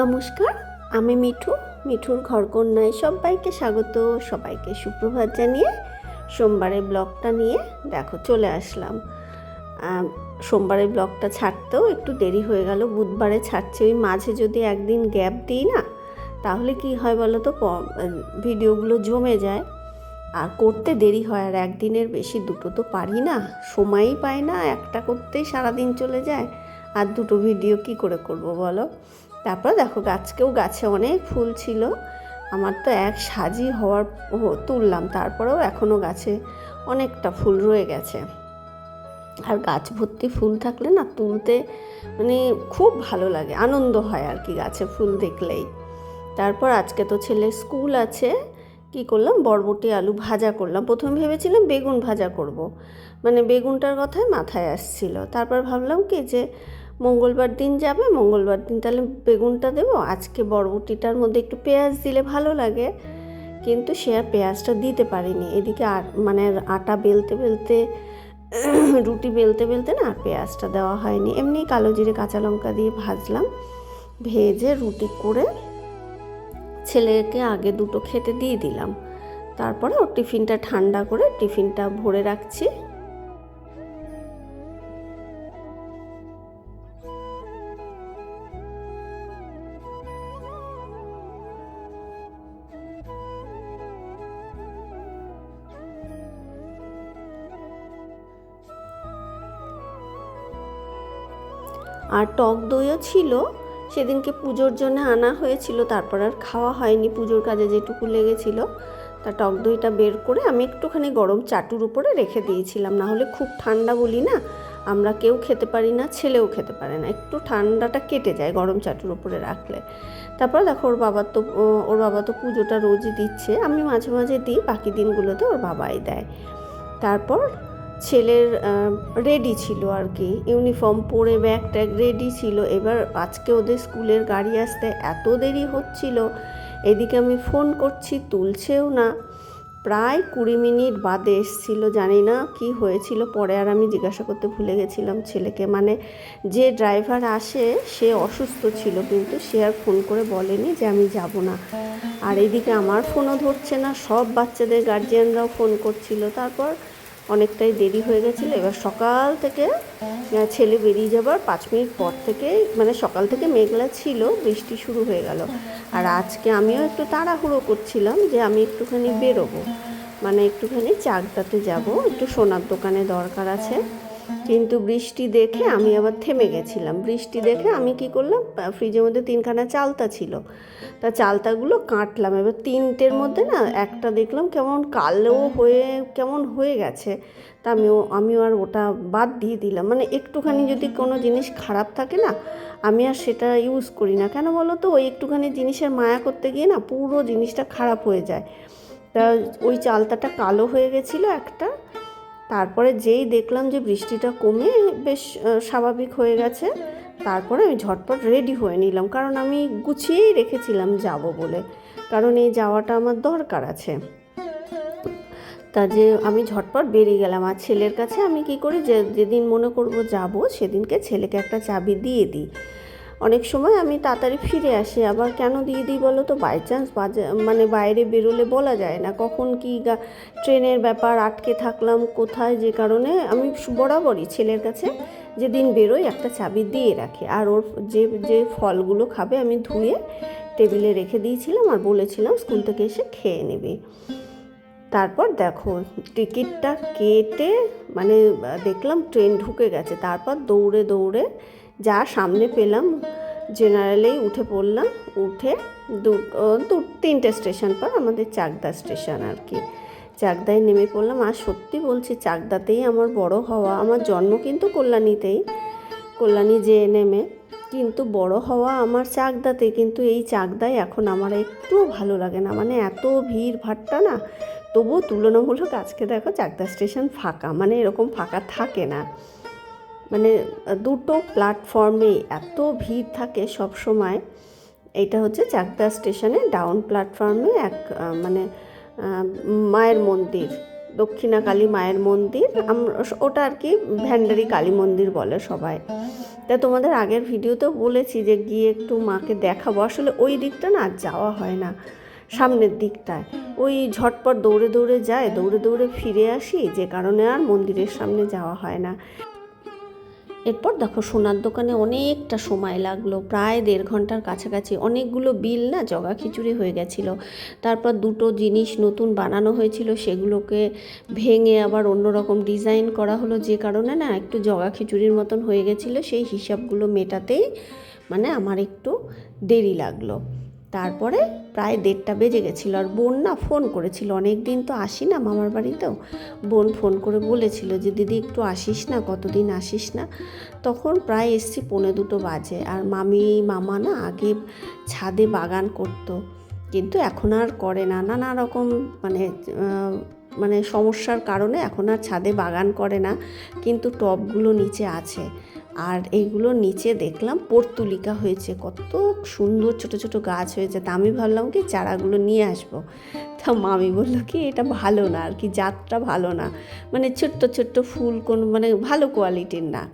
নমস্কার, আমি মিঠু, মিঠুর ঘরকন্যায় সবাইকে স্বাগত, সবাইকে সুপ্রভাত জানিয়ে সোমবারের ব্লগটা নিয়ে দেখো চলে আসলাম। সোমবারের ব্লগটা ছাড়তেও একটু দেরি হয়ে গেল, বুধবারে ছাড়ছে। ওই মাঝে যদি একদিন গ্যাপ দিই না, তাহলে কি হয় বলো তো ভিডিওগুলো জমে যায়। আর করতে দেরি হয়, আর একদিনের বেশি দুটো তো পারি না, সময়ই পাই না, একটা করতেই সারাদিন চলে যায়। আর দুটো ভিডিও কি করে করব বলো? তারপর দেখো গাছকেও গাছে অনেক ফুল ছিল। আমার তো এক সাজি হওয়ার তুললাম। তারপরেও এখনও গাছে অনেকটা ফুল রয়ে গেছে। আর গাছ ভর্তি ফুল থাকলে না তুলতে মানে খুব ভালো লাগে, আনন্দ হয় আর কি গাছে ফুল দেখলেই। তারপর আজকে তো ছেলে স্কুল আছে, কি করলাম? বরবটি আলু ভাজা করলাম। প্রথমে ভেবেছিলাম বেগুন ভাজা করব। মানে বেগুনটার কথাই মাথায় আসছিল। তারপর ভাবলাম কি যে মঙ্গলবার দিন যাবে, মঙ্গলবার দিন তাহলে বেগুনটা দেবো। আজকে বরবটিটার মধ্যে একটু পেঁয়াজ দিলে ভালো লাগে, কিন্তু সে আর পেঁয়াজটা দিতে পারিনি। এদিকে আট মানে আটা বেলতে বেলতে, রুটি বেলতে বেলতে না আর পেঁয়াজটা দেওয়া হয়নি। এমনি কালো জিরে কাঁচা লঙ্কা দিয়ে ভাজলাম, ভেজে রুটি করে ছেলেকে আগে দুটো খেতে দিয়ে দিলাম। তারপরে ওর টিফিনটা ঠান্ডা করে টিফিনটা ভরে রাখছি। আর টক দইও ছিল। সেদিনকে পুজোর জন্য আনা হয়েছিল, তারপর আর খাওয়া হয়নি পুজোর কাজে যেটুকু লেগেছিল। তা টক দইটা বের করে আমি একটুখানি গরম চাটুর উপরে রেখে দিয়েছিলাম। না হলে খুব ঠান্ডা বলি না, আমরা কেউ খেতে পারি না, ছেলেও খেতে পারে না। একটু ঠান্ডাটা কেটে যায় গরম চাটুর উপরে রাখলে। তারপর দেখো ওর বাবা তো ওর বাবা তো পুজোটা রোজই দিচ্ছে। আমি মাঝে মাঝে দিই, বাকি দিনগুলোতে ওর বাবাই দেয়। তারপর ছেলের রেডি ছিল আর কি ইউনিফর্ম পরে ব্যাগ ট্যাগ রেডি ছিল। এবার আজকে ওদের স্কুলের গাড়ি আসতে এত দেরি হচ্ছিল। এদিকে আমি ফোন করছি, তুলছেও না। প্রায় কুড়ি মিনিট বাদে এসছিল, জানি না কি হয়েছিল। পরে আর আমি জিজ্ঞাসা করতে ভুলে গেছিলাম ছেলেকে। মানে যে ড্রাইভার আসে, সে অসুস্থ ছিল, কিন্তু সে আর ফোন করে বলেনি যে আমি যাব না। আর এদিকে আমার ফোনও ধরছে না, সব বাচ্চাদের গার্জিয়ানরাও ফোন করছিল। তারপর অনেকটাই দেরি হয়ে গেছিল। এবার সকাল থেকে ছেলে বেরিয়ে যাবার পাঁচ মিনিট পর থেকে মানে সকাল থেকে মেঘলা ছিল, বৃষ্টি শুরু হয়ে গেল। আর আজকে আমিও একটু তাড়াহুড়ো করছিলাম যে আমি একটুখানি বেরোবো। মানে একটুখানি চাকদাতে যাব, একটু সোনার দোকানে দরকার আছে। কিন্তু বৃষ্টি দেখে আমি আবার থেমে গেছিলাম। বৃষ্টি দেখে আমি কি করলাম? ফ্রিজের মধ্যে তিনখানা চালতা ছিল। তা চালতাগুলো কাটলাম। এবার তিনটের মধ্যে না একটা দেখলাম কেমন কালো হয়ে, কেমন হয়ে গেছে। তা আমিও আমিও আর ওটা বাদ দিয়ে দিলাম। মানে একটুখানি যদি কোনো জিনিস খারাপ থাকে না, আমি আর সেটা ইউজ করি না। কেন বলো তো? ওই একটুখানি জিনিসের মায়া করতে গিয়ে না পুরো জিনিসটা খারাপ হয়ে যায়। তা ওই চালতাটা কালো হয়ে গেছিল একটা। তারপরে যেই দেখলাম যে বৃষ্টিটা কমে বেশ স্বাভাবিক হয়ে গেছে, তারপরে আমি ঝটপট রেডি হয়ে নিলাম। কারণ আমি গুছিয়েই রেখেছিলাম যাব বলে। কারণ এই যাওয়াটা আমার দরকার আছে। তা যে আমি ঝটপট বেরিয়ে গেলাম। আর ছেলের কাছে আমি কি করি? যে, যেদিন মনে করব যাব, সেদিনকে ছেলেকে একটা চাবি দিয়ে দিই। অনেক সময় আমি তাড়াতাড়ি ফিরে আসি, আবার কেন দিয়ে দিই বলো তো? বাই চান্স মানে বাইরে বেরোলে বলা যায় না। কখন কি ট্রেনের ব্যাপার, আটকে থাকলাম কোথায়, যে কারণে আমি বরাবরই ছেলের কাছে যেদিন বেরোই একটা চাবি দিয়ে রাখি। আর ওর যে যে ফলগুলো খাবে আমি ধুয়ে টেবিলে রেখে দিয়েছিলাম আর বলেছিলাম স্কুল থেকে এসে খেয়ে নেবে। তারপর দেখো, টিকিটটা কেটে মানে দেখলাম ট্রেন ঢুকে গেছে। তারপর দৌড়ে দৌড়ে যা সামনে পেলাম জেনারেলেই উঠে পড়লাম, উঠে দু তিনটে স্টেশন পর আমাদের চাকদা স্টেশন আর কি। চাকদায় নেমে পড়লাম, আর সত্যি বলছি চাকদাতেই আমার বড় হওয়া, আমার জন্ম কিন্তু কল্যাণীতেই, কল্যাণী যে নেমে, কিন্তু বড় হওয়া আমার চাকদাতে, কিন্তু এই চাকদায় এখন আমার একটুও ভালো লাগে না। মানে এত ভিড় ভাট্টা না, তবুও তুলনামূলক আজকে দেখো চাকদা স্টেশন ফাঁকা মানে এরকম ফাঁকা থাকে না। মানে দুটো প্ল্যাটফর্মে এত ভিড় থাকে সব সময়। এইটা হচ্ছে চাকদা স্টেশনে ডাউন প্ল্যাটফর্মে এক মানে মায়ের মন্দির, দক্ষিণা কালী মায়ের মন্দির। ওটা আর কি ভ্যান্ডারি কালী মন্দির বলে সবাই। তা তোমাদের আগের ভিডিওতেও বলেছি যে গিয়ে একটু মাকে দেখাবো। আসলে ওই দিকটা না যাওয়া হয় না, সামনের দিকটায়। ওই ঝটপট দৌড়ে দৌড়ে যায়, দৌড়ে দৌড়ে ফিরে আসি, যে কারণে আর মন্দিরের সামনে যাওয়া হয় না। এরপর দেখো সোনার দোকানে অনেকটা সময় লাগল, প্রায় দেড় ঘণ্টার কাছাকাছি। অনেকগুলো বিল না জগা খিচুড়ি হয়ে গেছিল। তারপর দুটো জিনিস নতুন বানানো হয়েছিল, সেগুলোকে ভেঙে আবার অন্যরকম ডিজাইন করা হলো। যে কারণে না একটু জগা খিচুড়ির মতন হয়ে গেছিল, সেই হিসাবগুলো মেটাতেই মানে আমার একটু দেরি লাগল। তারপরে প্রায় দেড়টা বেজে গেছিল আর বোন না ফোন করেছিল। অনেক দিন তো আসি না মামার বাড়িতেও। বোন ফোন করে বলেছিল যে, দিদি, একটু আসিস না, কতদিন আসিস না? তখন প্রায় এসছি পৌনে দুটো বাজে আর মামি, মামা না আগে ছাদে বাগান করতো। কিন্তু এখন আর করে না। নানা রকম মানে মানে সমস্যার কারণে এখন আর ছাদে বাগান করে না। কিন্তু টবগুলো নিচে আছে। আর এইগুলো নিচে দেখলাম পর্তুলিকা হয়েছে। কত সুন্দর ছোট ছোট গাছ হয়েছে। তা আমি ভাবলাম কি চারাগুলো নিয়ে আসব। তা মামি বলল কি, এটা ভালো না, আর কি জাতটা ভালো না। মানে ছোট্ট ছোট্ট ফুল কোন মানে ভালো কোয়ালিটির না।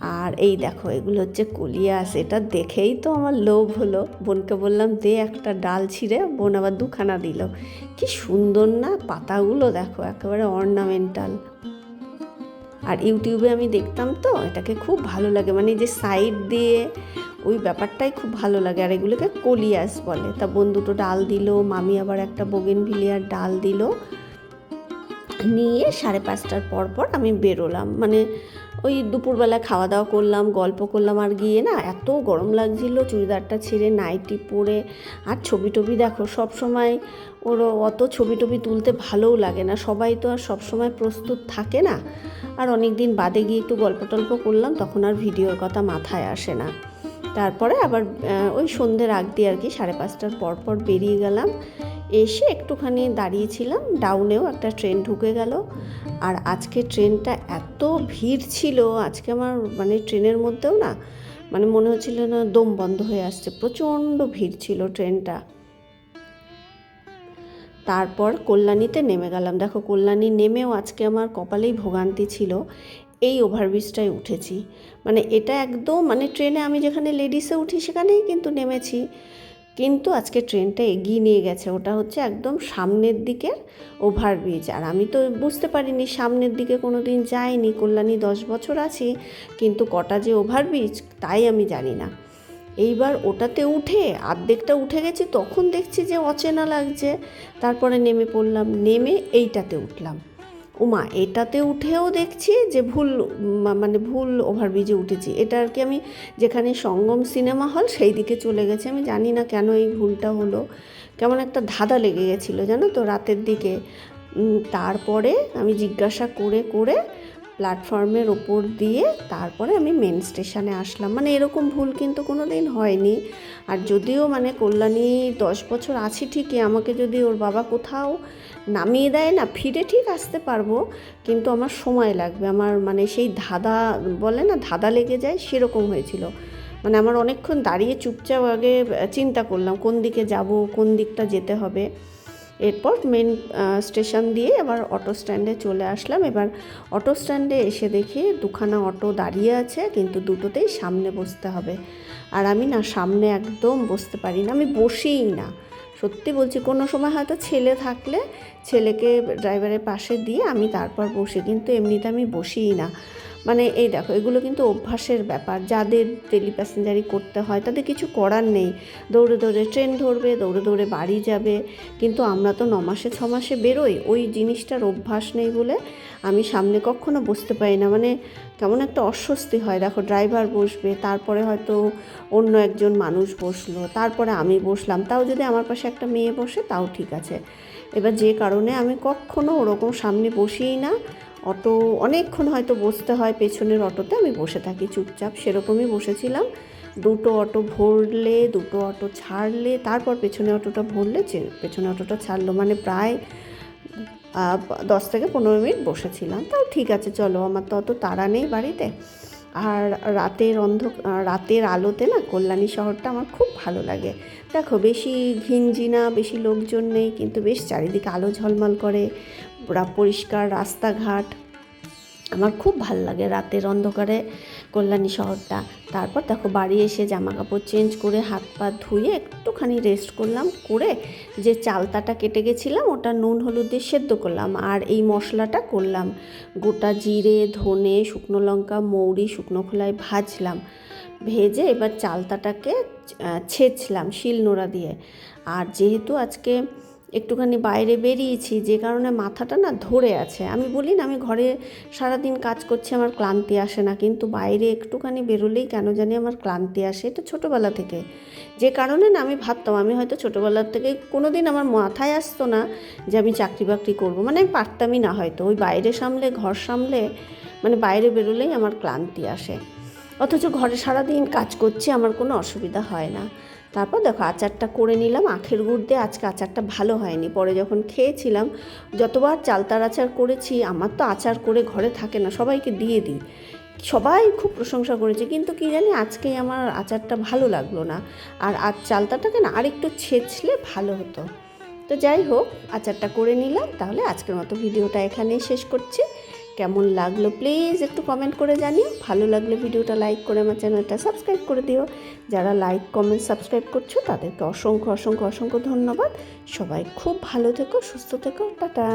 আর এই দেখো, এগুলো হচ্ছে কলিয়াস। এটা দেখেই তো আমার লোভ হলো। বোনকে বললাম, দে একটা ডাল ছিঁড়ে। বোন আবার দুখানা দিল। কি সুন্দর না, পাতাগুলো দেখো, একেবারে অর্নামেন্টাল। আর ইউটিউবে আমি দেখতাম তো, এটাকে খুব ভালো লাগে। মানে যে সাইড দিয়ে ওই ব্যাপারটাই খুব ভালো লাগে। আর এগুলোকে কলিয়াস বলে। তা বোন দুটো ডাল দিল, মামি আবার একটা বোগেন ভিলিয়ার ডাল দিল। নিয়ে সাড়ে পাঁচটার পর পর আমি বেরোলাম। মানে ওই দুপুরবেলা খাওয়া দাওয়া করলাম, গল্প করলাম আর গিয়ে না এত গরম লাগছিল, চুড়িদারটা ছিঁড়ে নাইটি পরে। আর ছবি টবি দেখো, সব সময় ওর অত ছবি টবি তুলতে ভালোও লাগে না। সবাই তো আর সব সময় প্রস্তুত থাকে না। আর অনেক দিন বাদে গিয়ে একটু গল্প টল্প করলাম, তখন আর ভিডিওর কথা মাথায় আসে না। তারপরে আবার ওই সন্ধ্যের আগ দিয়ে আর কি সাড়ে পাঁচটার পর পর বেরিয়ে গেলাম। এসে একটুখানি দাঁড়িয়েছিলাম ডাউনেও একটা ট্রেন ঢুকে গেল। আর আজকে ট্রেনটা এত ভিড় ছিল, আজকে আমার মানে ট্রেনের মধ্যেও না মানে মনে হচ্ছিল না দম বন্ধ হয়ে আসছে, প্রচণ্ড ভিড় ছিল ট্রেনটা তারপর কল্যাণীতে নেমে গেলাম। দেখো, কল্যাণী নেমেও আজকে আমার কপালেই ভোগান্তি ছিল। এই ওভারব্রিজটায় উঠেছি। মানে এটা একদম মানে ট্রেনে আমি যেখানে লেডিসে উঠি সেখানেই কিন্তু নেমেছি। কিন্তু আজকে ট্রেনটা এগিয়ে নিয়ে গেছে। ওটা হচ্ছে একদম সামনের দিকের ওভারব্রিজ আর আমি তো বুঝতে পারিনি, সামনের দিকে কোনো দিন যাইনি। কল্যাণী দশ বছর আছি, কিন্তু কটা যে ওভারব্রিজ তাই আমি জানি না। এইবার ওটাতে উঠে, আর্ধেকটা উঠে গেছি, তখন দেখছি যে অচেনা লাগছে। তারপরে নেমে পড়লাম, নেমে এইটাতে উঠলাম। ওমা এটাতে উঠেও দেখছি যে ভুল মানে ভুল ওভারব্রিজে উঠেছি। এটা আর কি আমি যেখানে সঙ্গম সিনেমা হল, সেই দিকে চলে গেছে। আমি জানি না কেন এই ভুলটা হলো। কেমন একটা ধাঁধা লেগে গেছিল, জানো তো, রাতের দিকে। তারপরে আমি জিজ্ঞাসা করে করে প্ল্যাটফর্মের ওপর দিয়ে তারপরে আমি মেন স্টেশনে আসলাম। মানে এরকম ভুল কিন্তু কোনো দিন হয়নি। আর যদিও মানে কল্যাণী দশ বছর আছি ঠিকই, আমাকে যদি ওর বাবা কোথাও নামিয়ে দেয় না, ফিরে ঠিক আসতে পারব, কিন্তু আমার সময় লাগবে। আমার মানে সেই ধাঁধা বলে না, ধাঁধা লেগে যায়, সেরকম হয়েছিল। মানে আমার অনেকক্ষণ দাঁড়িয়ে চুপচাপ আগে চিন্তা করলাম কোন দিকে যাব, কোন দিকটা যেতে হবে। এরপর মেন স্টেশন দিয়ে এবার অটো স্ট্যান্ডে চলে আসলাম। এবার অটো স্ট্যান্ডে এসে দেখি দুখানা অটো দাঁড়িয়ে আছে, কিন্তু দুটোতেই সামনে বসতে হবে। আর আমি না সামনে একদম বসতে পারি না, আমি বসিই না। সত্যি বলছি, কোনো সময় হয়তো ছেলে থাকলে ছেলেকে ড্রাইভারের পাশে দিয়ে আমি তারপর বসি, কিন্তু এমনিতে আমি বসিই না। মানে এই দেখো, এগুলো কিন্তু অভ্যাসের ব্যাপার। যাদের ডেলি প্যাসেঞ্জারি করতে হয়, তাদের কিছু করার নেই। দৌড়ে দৌড়ে ট্রেন ধরবে, দৌড়ে দৌড়ে বাড়ি যাবে। কিন্তু আমরা তো ন মাসে, ছ মাসে বেরোই। ওই জিনিসটার অভ্যাস নেই বলে আমি সামনে কখনো বসতে পারি না। মানে কেমন একটা অস্বস্তি হয়। দেখো ড্রাইভার বসবে, তারপরে হয়তো অন্য একজন মানুষ বসল, তারপরে আমি বসলাম। তাও যদি আমার পাশে একটা মেয়ে বসে, তাও ঠিক আছে। এবার যে কারণে আমি কখনো ওরকম সামনে বসিই না। অটো অনেকক্ষণ হয়তো বসতে হয় পেছনের অটোতে, আমি বসে থাকি চুপচাপ, সেরকমই বসেছিলাম। দুটো অটো ভরলে, দুটো অটো ছাড়লে, তারপর পেছনে অটোটা ভরলে পেছনে অটোটা ছাড়লো মানে প্রায় দশ থেকে পনেরো মিনিট বসেছিলাম। তাও ঠিক আছে, চলো, আমার তো অত তাড়া নেই বাড়িতে। আর রাতের অন্ধ রাতের আলোতে না কল্যাণী শহরটা আমার খুব ভালো লাগে। দেখো, বেশি ঘিঞ্জি না, বেশি লোকজন নেই, কিন্তু বেশ চারিদিকে আলো ঝলমল করে। পরিষ্কার রাস্তাঘাট। আমার খুব ভালো লাগে রাতের অন্ধকারে কল্যাণী শহরটা। তারপর দেখো বাড়ি এসে জামা কাপড় চেঞ্জ করে হাত পা ধুয়ে একটুখানি রেস্ট করলাম, করে যে চালতাটা কেটে গেছিলাম, ওটা নুন, হলুদ দিয়ে সেদ্ধ করলাম আর এই মশলাটা করলাম। গোটা জিরে, ধনে, শুকনো লঙ্কা, মৌরি, শুকনো খোলায় ভাজলাম। ভেজে এবার চালতাটাকে ছেঁচলাম শিলনোড়া দিয়ে। আর যেহেতু আজকে একটুখানি বাইরে বেরিয়েছি, যে কারণে মাথাটা না ধরে আছে। আমি বলি না, আমি ঘরে সারাদিন কাজ করছি, আমার ক্লান্তি আসে না, কিন্তু বাইরে একটুখানি বেরোলেই কেন জানি আমার ক্লান্তি আসে, এটা ছোটোবেলা থেকে। যে কারণে না আমি ভাবতাম, আমি হয়তো ছোটোবেলার থেকে কোনো দিন আমার মাথায় আসতো না যে আমি চাকরি বাকরি করব। মানে আমি পারতামই না হয়তো, ওই বাইরে সামলে, ঘর সামলে মানে বাইরে বেরোলেই আমার ক্লান্তি আসে। অথচ ঘরে সারাদিন কাজ করছি, আমার কোনো অসুবিধা হয় না। তারপর দেখো আচারটা করে নিলাম, আখের গুড় দিয়ে আজকে আচারটা ভালো হয়নি। পরে যখন খেয়েছিলাম, যতবার চালতার আচার করেছি, আমার তো আচার করে ঘরে থাকে না, সবাইকে দিয়ে দিই। সবাই খুব প্রশংসা করেছে, কিন্তু কি জানি আজকে আমার আচারটা ভালো লাগল না। আর আজ চালতাটাকে না আরেকটু ছেঁচলে ভালো হতো। তো যাই হোক, আচারটা করে নিলাম, তাহলে আজকের মতো ভিডিওটা এখানেই শেষ করছি। কেমন লাগল? প্লিজ একটু কমেন্ট করে জানিও। ভালো লাগলে ভিডিওটা লাইক করে আমার চ্যানেলটা সাবস্ক্রাইব করে দিও। যারা লাইক কমেন্ট সাবস্ক্রাইব করছ, তাদেরকে অসংখ্য অসংখ্য অসংখ্য ধন্যবাদ। সবাই খুব ভালো থেকো, সুস্থ থেকো। টাটা!